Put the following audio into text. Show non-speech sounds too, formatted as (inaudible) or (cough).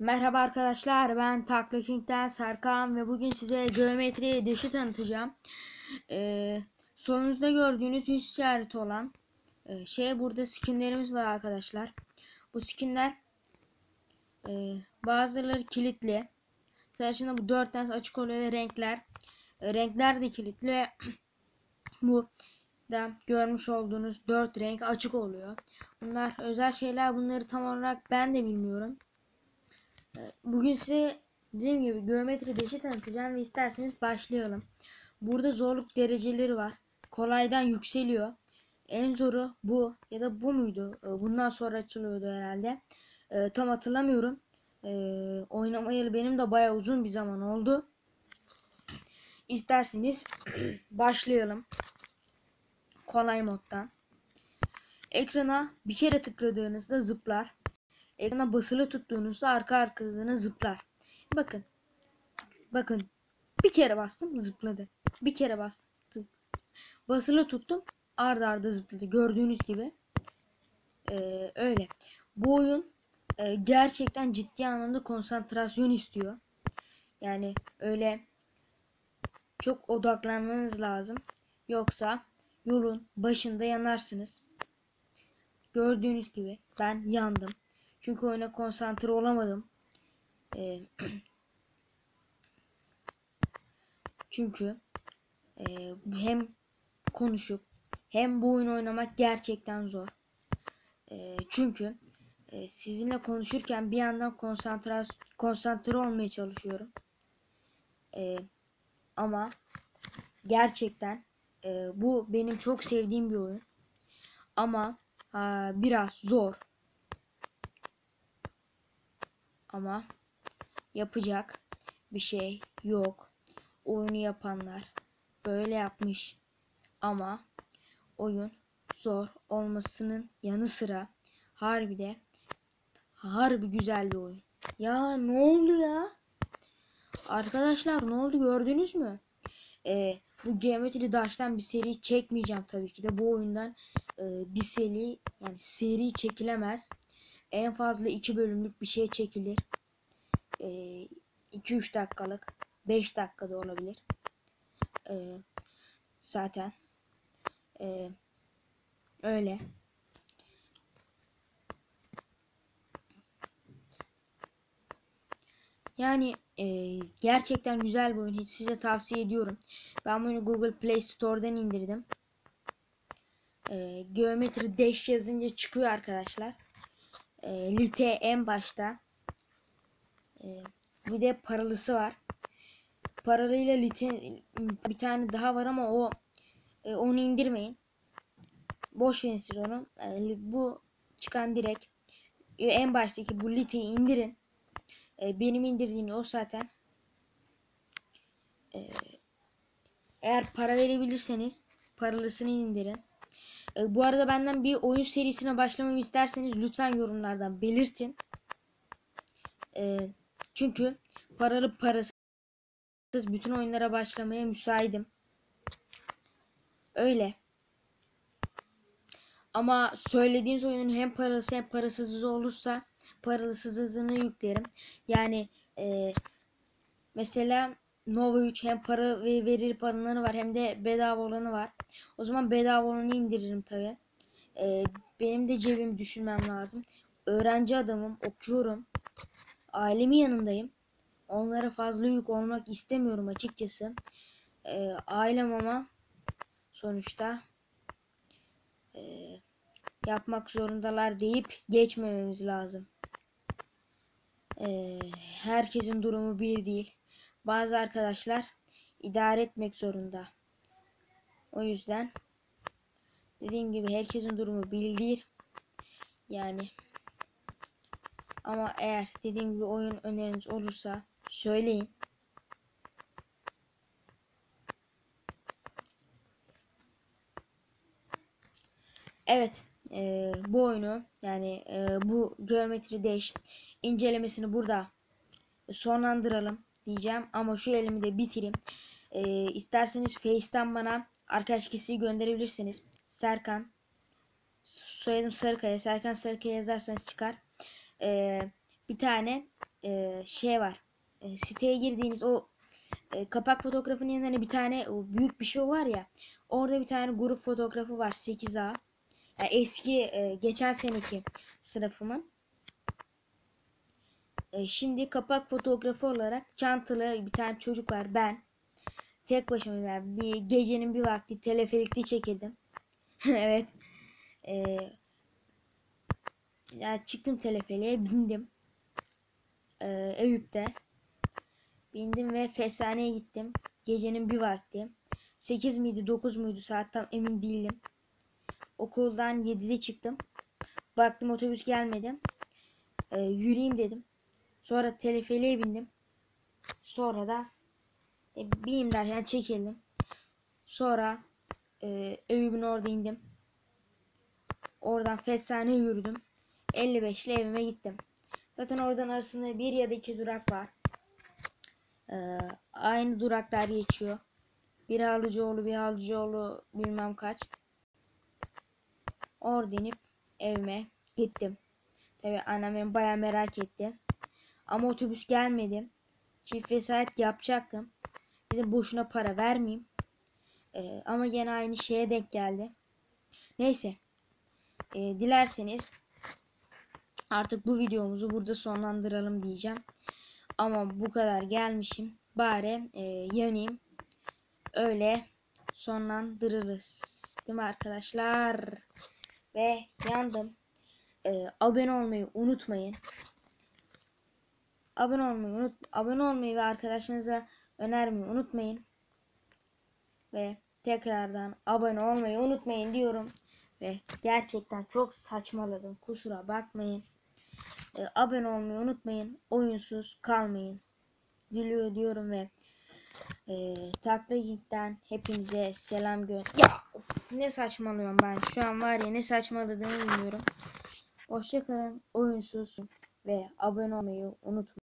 Merhaba arkadaşlar ben Takla King'den Serkan ve bugün size geometri dışı tanıtacağım. Ee, solunuzda gördüğünüz yüz işareti olan e, şey burada skinlerimiz var arkadaşlar. Bu skinler e, bazıları kilitli. Sarışında bu dört tane açık oluyor ve renkler e, renkler de kilitli ve (clears throat) bu da görmüş olduğunuz dört renk açık oluyor. Bunlar özel şeyler bunları tam olarak ben de bilmiyorum. Bugün size dediğim gibi geometri deşi tanıtacağım ve isterseniz başlayalım. Burada zorluk dereceleri var. Kolaydan yükseliyor. En zoru bu ya da bu muydu? Bundan sonra açılıyordu herhalde. E, tam hatırlamıyorum. E, oynamayalı benim de baya uzun bir zaman oldu. İsterseniz (clears throat) başlayalım. Kolay moddan. Ekrana bir kere tıkladığınızda zıplar. Ekrana basılı tuttuğunuzda arka arkasına zıplar. Bakın. Bakın. Bir kere bastım zıpladı. Bir kere bastım. Basılı tuttum arda arda zıpladı. Gördüğünüz gibi. Ee, öyle. Bu oyun e, gerçekten ciddi anlamda konsantrasyon istiyor. Yani öyle çok odaklanmanız lazım. Yoksa yolun başında yanarsınız. Gördüğünüz gibi ben yandım. Çünkü oyuna konsantre olamadım. Ee, (clears throat) çünkü e, hem konuşup hem bu oyunu oynamak gerçekten zor. E, çünkü e, sizinle konuşurken bir yandan konsantre konsantre olmaya çalışıyorum. E, ama gerçekten e, bu benim çok sevdiğim bir oyun. Ama ha, biraz zor. Ama yapacak bir şey yok. Oyunu yapanlar böyle yapmış. Ama oyun zor olmasının yanı sıra harbi de harbi güzel bir oyun. Ya ne oldu ya? Arkadaşlar ne oldu gördünüz mü? Ee, bu Geometry Dash'tan bir seri çekmeyeceğim tabii ki de bu oyundan e, bir seri yani seri çekilemez. En fazla 2 bölümlük bir şey çekilir. 2-3 e, dakikalık 5 dakikada olabilir. E, zaten e, öyle. Yani e, gerçekten güzel bir oyun. Size tavsiye ediyorum. Ben bunu Google Play Store'dan indirdim. E, Geometri Dash yazınca çıkıyor arkadaşlar. E, lite en başta. E, bir de paralısı var. Paralıyla lite bir tane daha var ama o e, onu indirmeyin. Boş verin siz onu. Yani bu çıkan direkt e, en baştaki bu liteyi indirin. E, benim indirdiğim o zaten. E, eğer para verebilirseniz paralısını indirin. E, bu arada benden bir oyun serisine başlamamı isterseniz lütfen yorumlardan belirtin. E, çünkü paralı parasız bütün oyunlara başlamaya müsaitim. Öyle. Ama söylediğiniz oyunun hem parası hem parasızı olursa parasızını yüklerim. Yani e, mesela Nova 3 hem para ve verir paranları var hem de bedava olanı var. O zaman bedava olanı indiririm tabi. Ee, benim de cebimi düşünmem lazım. Öğrenci adamım, okuyorum. Ailemin yanındayım. Onlara fazla yük olmak istemiyorum açıkçası. Ee, ailem ama sonuçta e, yapmak zorundalar deyip geçmememiz lazım. Ee, herkesin durumu bir değil bazı arkadaşlar idare etmek zorunda. O yüzden dediğim gibi herkesin durumu bildir. Yani ama eğer dediğim gibi oyun öneriniz olursa söyleyin. Evet e, bu oyunu yani e, bu geometri değiş incelemesini burada sonlandıralım diyeceğim ama şu elimi de bitireyim. Ee, isterseniz Face'ten bana arkadaş kişiyi gönderebilirsiniz. Serkan soyadım Sarıkaya. Serkan Sarıkaya yazarsanız çıkar. Ee, bir tane e, şey var. E, siteye girdiğiniz o e, kapak fotoğrafının yanında bir tane o büyük bir şey var ya. Orada bir tane grup fotoğrafı var 8A. Yani eski e, geçen seneki sınıfımın. E, şimdi kapak fotoğrafı olarak çantalı bir tane çocuk var ben. Tek başıma yani bir gecenin bir vakti teleferikli çekildim. (laughs) evet. E, ya çıktım teleferiğe bindim. E, Eyüp'te. Bindim ve Fesane'ye gittim. Gecenin bir vakti. 8 miydi 9 muydu saat tam emin değilim. Okuldan 7'de çıktım. Baktım otobüs gelmedi. E, yürüyeyim dedim. Sonra teleferiğe bindim. Sonra da e, bineyim derken çekildim. Sonra e, Eyüp'ün orada indim. Oradan Fesane yürüdüm. 55 ile evime gittim. Zaten oradan arasında bir ya da iki durak var. Ee, aynı duraklar geçiyor. Bir Halıcıoğlu, bir Halıcıoğlu bilmem kaç. Orada inip evime gittim. Tabi annem beni baya merak etti. Ama otobüs gelmedi. Çift vesayet yapacaktım. Dedim boşuna para vermeyeyim. Ee, ama gene aynı şeye denk geldi. Neyse. Ee, dilerseniz artık bu videomuzu burada sonlandıralım diyeceğim. Ama bu kadar gelmişim. Bari e, yanayım. Öyle sonlandırırız. Değil mi arkadaşlar? Ve yandım. E, abone olmayı unutmayın. Abone olmayı unut abone olmayı ve arkadaşlarınıza önermeyi unutmayın. Ve tekrardan abone olmayı unutmayın diyorum. Ve gerçekten çok saçmaladım. Kusura bakmayın. E, abone olmayı unutmayın. Oyunsuz kalmayın. Diliyor diyorum ve e, Takla Geek'ten hepinize selam gö... Ya of, ne saçmalıyorum ben. Şu an var ya ne saçmaladığımı bilmiyorum. Hoşçakalın. Oyunsuz ve abone olmayı unutmayın.